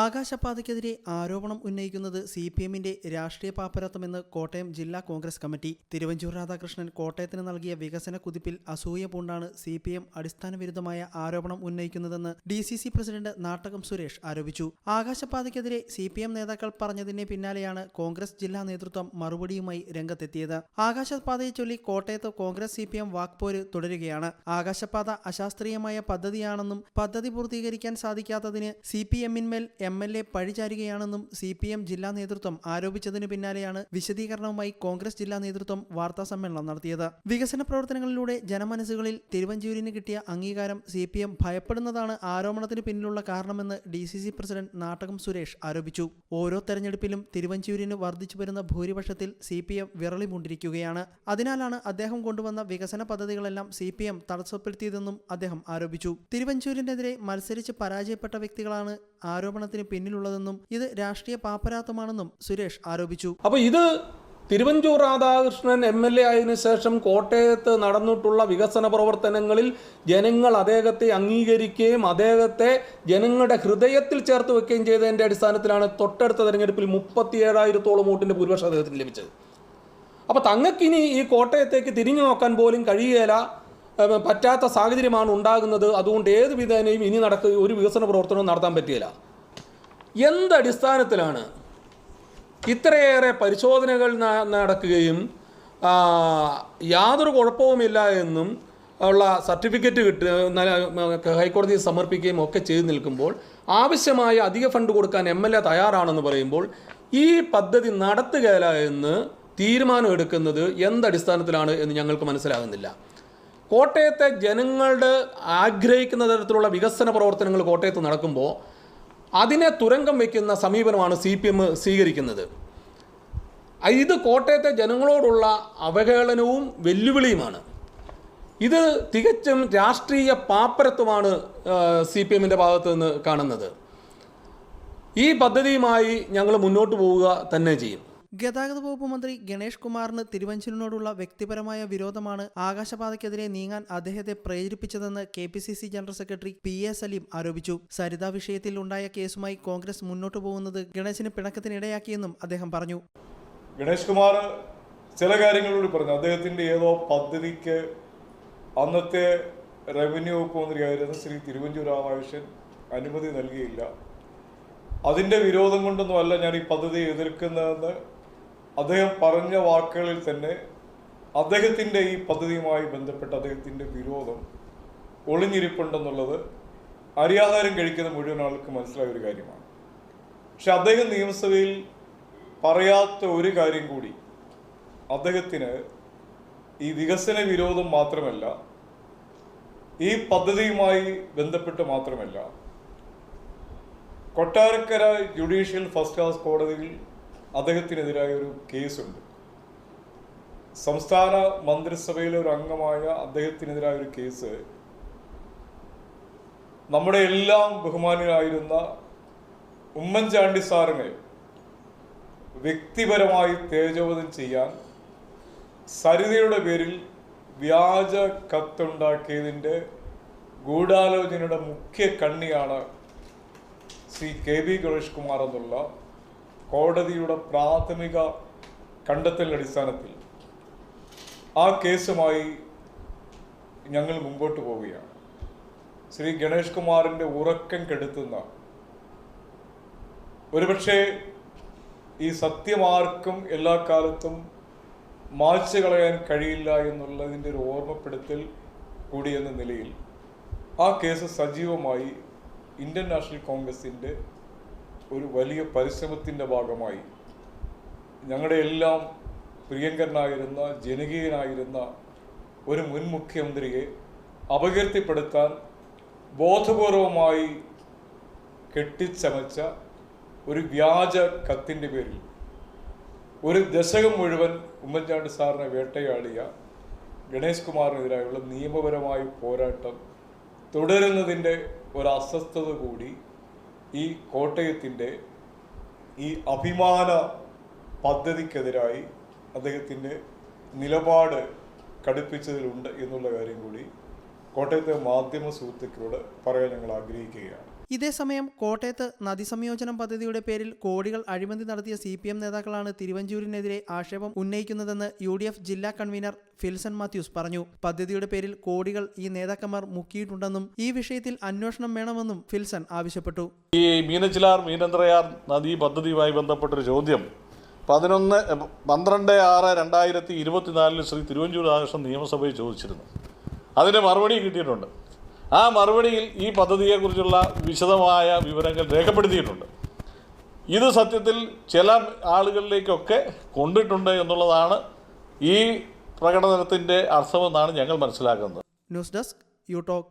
ആകാശപാതയ്ക്കെതിരെ ആരോപണം ഉന്നയിക്കുന്നത് C P എമ്മിന്റെ രാഷ്ട്രീയ പാപ്പരത്വമെന്ന് കോട്ടയം ജില്ലാ കോൺഗ്രസ് കമ്മിറ്റി. തിരുവഞ്ചൂർ രാധാകൃഷ്ണൻ കോട്ടയത്തിന് നൽകിയ വികസന കുതിപ്പിൽ അസൂയ പൂണ്ടാണ് സി പി എം അടിസ്ഥാന വിരുദ്ധമായ ആരോപണം ഉന്നയിക്കുന്നതെന്ന് D C C president Nattakom Suresh ആരോപിച്ചു. ആകാശപാതയ്ക്കെതിരെ സി പി എം നേതാക്കൾ പറഞ്ഞതിന് പിന്നാലെയാണ് കോൺഗ്രസ് ജില്ലാ നേതൃത്വം മറുപടിയുമായി രംഗത്തെത്തിയത്. ആകാശപാതയെ ചൊല്ലി കോട്ടയത്ത് കോൺഗ്രസ് സി പി എം വാക്പോര് തുടരുകയാണ്. ആകാശപാത അശാസ്ത്രീയമായ പദ്ധതിയാണെന്നും പദ്ധതി പൂർത്തീകരിക്കാൻ സാധിക്കാത്തതിന് സി പി എമ്മിന്മേൽ എം എൽ എ പഴിചാരുകയാണെന്നും സി പി എം ജില്ലാ നേതൃത്വം ആരോപിച്ചതിനു പിന്നാലെയാണ് വിശദീകരണവുമായി കോൺഗ്രസ് ജില്ലാ നേതൃത്വം വാർത്താ സമ്മേളനം നടത്തിയത്. വികസന പ്രവർത്തനങ്ങളിലൂടെ ജനമനസ്സുകളിൽ തിരുവഞ്ചൂരിന് കിട്ടിയ അംഗീകാരം സി പി എം ഭയപ്പെടുന്നതാണ് ആരോപണത്തിന് പിന്നിലുള്ള കാരണമെന്ന് D C C president Nattakom Suresh ആരോപിച്ചു. ഓരോ തെരഞ്ഞെടുപ്പിലും തിരുവഞ്ചൂരിന് വർദ്ധിച്ചു വരുന്ന ഭൂരിപക്ഷത്തിൽ സി പി എം വിറളിപൂണ്ടിരിക്കുകയാണ് അതിനാലാണ് അദ്ദേഹം കൊണ്ടുവന്ന വികസന പദ്ധതികളെല്ലാം സി പി എം തടസ്സപ്പെടുത്തിയതെന്നും അദ്ദേഹം ആരോപിച്ചു. തിരുവഞ്ചൂരിനെതിരെ മത്സരിച്ച് പരാജയപ്പെട്ട വ്യക്തികളാണ് ആരോപണത്തിന് പിന്നിലുള്ളതെന്നും ഇത് രാഷ്ട്രീയ പാപ്പരാത്തമാണെന്നും സുരേഷ് ആരോപിച്ചു. അപ്പൊ ഇത് Thiruvanchoor Radhakrishnan M L A ആയതിനു ശേഷം കോട്ടയത്ത് നടന്നിട്ടുള്ള വികസന പ്രവർത്തനങ്ങളിൽ ജനങ്ങൾ അദ്ദേഹത്തെ അംഗീകരിക്കുകയും അദ്ദേഹത്തെ ജനങ്ങളുടെ ഹൃദയത്തിൽ ചേർത്ത് വെക്കുകയും ചെയ്തതിന്റെ അടിസ്ഥാനത്തിലാണ് തൊട്ടടുത്ത തെരഞ്ഞെടുപ്പിൽ മുപ്പത്തി ഏഴായിരത്തോളം വോട്ടിന്റെ ഭൂരിപക്ഷം അദ്ദേഹത്തിന് ലഭിച്ചത്. അപ്പോൾ തങ്ങൾക്കിനി ഈ കോട്ടയത്തേക്ക് തിരിഞ്ഞു നോക്കാൻ പോലും കഴിയുകയില്ല പറ്റാത്ത സാഹചര്യമാണ് ഉണ്ടാകുന്നത്. അതുകൊണ്ട് ഏത് വിധേനയും ഇനി നടക്ക ഒരു വികസന പ്രവർത്തനവും നടത്താൻ പറ്റിയില്ല. എന്തടിസ്ഥാനത്തിലാണ് ഇത്രയേറെ പരിശോധനകൾ നടക്കുകയും യാതൊരു കുഴപ്പവുമില്ല എന്നും ഉള്ള സർട്ടിഫിക്കറ്റ് കിട്ടി ഹൈക്കോടതിയിൽ സമർപ്പിക്കുകയും ഒക്കെ ചെയ്തു നിൽക്കുമ്പോൾ ആവശ്യമായ അധിക ഫണ്ട് കൊടുക്കാൻ എം എൽ എ തയ്യാറാണെന്ന് പറയുമ്പോൾ ഈ പദ്ധതി നടത്തുകയില്ല എന്ന് തീരുമാനം എടുക്കുന്നത് എന്തടിസ്ഥാനത്തിലാണ് എന്ന് ഞങ്ങൾക്ക് മനസ്സിലാകുന്നില്ല. കോട്ടയത്തെ ജനങ്ങളുടെ ആഗ്രഹിക്കുന്ന തരത്തിലുള്ള വികസന പ്രവർത്തനങ്ങൾ കോട്ടയത്ത് നടക്കുമ്പോൾ അതിനെ തുരങ്കം വയ്ക്കുന്ന സമീപനമാണ് സി പി എം സ്വീകരിക്കുന്നത്. ഇത് കോട്ടയത്തെ ജനങ്ങളോടുള്ള അവഹേളനവും വെല്ലുവിളിയുമാണ്. ഇത് തികച്ചും രാഷ്ട്രീയ പാപ്പരത്വമാണ് സി പി എമ്മിന്റെ ഭാഗത്ത് നിന്ന് കാണുന്നത്. ഈ പദ്ധതിയുമായി ഞങ്ങൾ മുന്നോട്ട് പോവുക തന്നെ ചെയ്യും. ഗതാഗത വകുപ്പ് മന്ത്രി ഗണേഷ് കുമാറിന് തിരുവഞ്ചൂരിനോടുള്ള വ്യക്തിപരമായ വിരോധമാണ് ആകാശപാതയ്ക്കെതിരെ നീങ്ങാൻ അദ്ദേഹത്തെ പ്രേരിപ്പിച്ചതെന്ന് K P C C general secretary P A Saleem ആരോപിച്ചു. സരിത വിഷയത്തിൽ ഉണ്ടായ കേസുമായി കോൺഗ്രസ് മുന്നോട്ടു പോകുന്നത് ഗണേശിന് പിണക്കത്തിനിടയാക്കിയെന്നും അദ്ദേഹം പറഞ്ഞു. ഗണേഷ് കുമാർ ചില കാര്യങ്ങളോട് പറഞ്ഞു. അദ്ദേഹത്തിന്റെ ഏതോ പദ്ധതിക്ക് അന്നത്തെ റവന്യൂ വകുപ്പ് മന്ത്രിയായിരുന്ന ശ്രീ തിരുവഞ്ചൂർ രാമകൃഷ്ണൻ അനുമതി നൽകിയില്ല. അതിന്റെ വിരോധം കൊണ്ടൊന്നും അല്ല ഞാൻ ഈ പദ്ധതി എതിർക്കുന്നതെന്ന് അദ്ദേഹം പറഞ്ഞ വാക്കുകളിൽ തന്നെ അദ്ദേഹത്തിന്റെ ഈ പദ്ധതിയുമായി ബന്ധപ്പെട്ട് അദ്ദേഹത്തിന്റെ വിരോധം ഒളിഞ്ഞിരിപ്പുണ്ടെന്നുള്ളത് അരിയാഹാരം കഴിക്കുന്ന മുഴുവൻ ആൾക്ക് മനസ്സിലായ ഒരു കാര്യമാണ്. പക്ഷെ അദ്ദേഹം നിയമസഭയിൽ പറയാത്ത ഒരു കാര്യം കൂടി. അദ്ദേഹത്തിന് ഈ വികസന വിരോധം മാത്രമല്ല ഈ പദ്ധതിയുമായി ബന്ധപ്പെട്ട് മാത്രമല്ല കൊട്ടാരക്കര ജുഡീഷ്യൽ ഫസ്റ്റ് ക്ലാസ് കോടതിയിൽ അദ്ദേഹത്തിനെതിരായ ഒരു കേസുണ്ട്. സംസ്ഥാന മന്ത്രിസഭയിലെ ഒരു അംഗമായ അദ്ദേഹത്തിനെതിരായ ഒരു കേസ് നമ്മുടെ എല്ലാം ബഹുമാനായിരുന്ന ഉമ്മൻചാണ്ടി സാറിനെ വ്യക്തിപരമായി തേജോവധം ചെയ്യാൻ സരിതയുടെ പേരിൽ വ്യാജ കത്തുണ്ടാക്കിയതിന്റെ ഗൂഢാലോചനയുടെ മുഖ്യ കണ്ണിയാണ് ശ്രീ കെ ബി ഗണേഷ് കുമാർ എന്നുള്ള കോടതിയുടെ പ്രാഥമിക കണ്ടെത്തലിന്റെ അടിസ്ഥാനത്തിൽ ആ കേസുമായി ഞങ്ങൾ മുമ്പോട്ട് പോവുകയാണ്. ശ്രീ ഗണേഷ് കുമാറിന്റെ ഉറക്കം കെടുത്തുന്ന ഒരുപക്ഷെ ഈ സത്യമാർക്കും എല്ലാ കാലത്തും മായ്ച്ചു കളയാൻ കഴിയില്ല എന്നുള്ളതിന്റെ ഒരു ഓർമ്മപ്പെടുത്തൽ കൂടിയെന്ന നിലയിൽ ആ കേസ് സജീവമായി ഇന്ത്യൻ നാഷണൽ കോൺഗ്രസിന്റെ ഒരു വലിയ പരിശ്രമത്തിന്റെ ഭാഗമായി ഞങ്ങളുടെ എല്ലാം പ്രിയങ്കരനായിരുന്ന ജനകീയനായിരുന്ന ഒരു മുൻ മുഖ്യമന്ത്രിയെ അപകീർത്തിപ്പെടുത്താൻ ബോധപൂർവമായി കെട്ടിച്ചമച്ച ഒരു വ്യാജ കത്തിന്റെ പേരിൽ ഒരു ദശകം മുഴുവൻ ഉമ്മൻചാണ്ടി സാറിനെ വേട്ടയാടിയ ഗണേഷ് കുമാറിനെതിരായുള്ള നിയമപരമായ പോരാട്ടം തുടരുന്നതിന്റെ ഒരു അസ്വസ്ഥത കൂടി ഈ കോട്ടയത്തിന്റെ ഈ അഭിമാന പദ്ധതിക്കെതിരായി അദ്ദേഹത്തിന്റെ നിലപാട് കടുപ്പിച്ചതിലുണ്ട് എന്നുള്ള കാര്യം കൂടി കോട്ടയത്തെ മാധ്യമ സുഹൃത്തുക്കളോട് പറയാൻ ഞങ്ങൾ ആഗ്രഹിക്കുകയാണ്. ഇതേസമയം കോട്ടയത്ത് നദീസംയോജനം പദ്ധതിയുടെ പേരിൽ കോടികൾ അഴിമതി നടത്തിയ സി പി എം നേതാക്കളാണ് തിരുവഞ്ചൂരിനെതിരെ ആക്ഷേപം ഉന്നയിക്കുന്നതെന്ന് യു ഡി എഫ് ജില്ലാ കൺവീനർ ഫിൽസൺ മാത്യൂസ് പറഞ്ഞു. പദ്ധതിയുടെ പേരിൽ കോടികൾ ഈ നേതാക്കന്മാർ മുക്കിയിട്ടുണ്ടെന്നും ഈ വിഷയത്തിൽ അന്വേഷണം വേണമെന്നും ഫിൽസൺ ആവശ്യപ്പെട്ടു. ഈ മീനച്ചിലാർ മീനന്ത്രയാർ നദീ പദ്ധതിയുമായി ബന്ധപ്പെട്ടൊരു ചോദ്യം. പതിനൊന്ന് പന്ത്രണ്ട് ആറ് രണ്ടായിരത്തി ഇരുപത്തിനാലിൽ ശ്രീ തിരുവഞ്ചൂർ രാധാകൃഷ്ണൻ നിയമസഭയിൽ ചോദിച്ചിരുന്നു. അതിന് മറുപടി കിട്ടിയിട്ടുണ്ട്. ആ മറുപടിയിൽ ഈ പദ്ധതിയെക്കുറിച്ചുള്ള വിശദമായ വിവരങ്ങൾ രേഖപ്പെടുത്തിയിട്ടുണ്ട്. ഇത് സത്യത്തിൽ ചില ആളുകളിലേക്കൊക്കെ കൊണ്ടിട്ടുണ്ട് എന്നുള്ളതാണ് ഈ പ്രകടനത്തിന്റെ അർത്ഥമെന്നാണ് ഞങ്ങൾ മനസ്സിലാക്കുന്നത്. News desk U talk.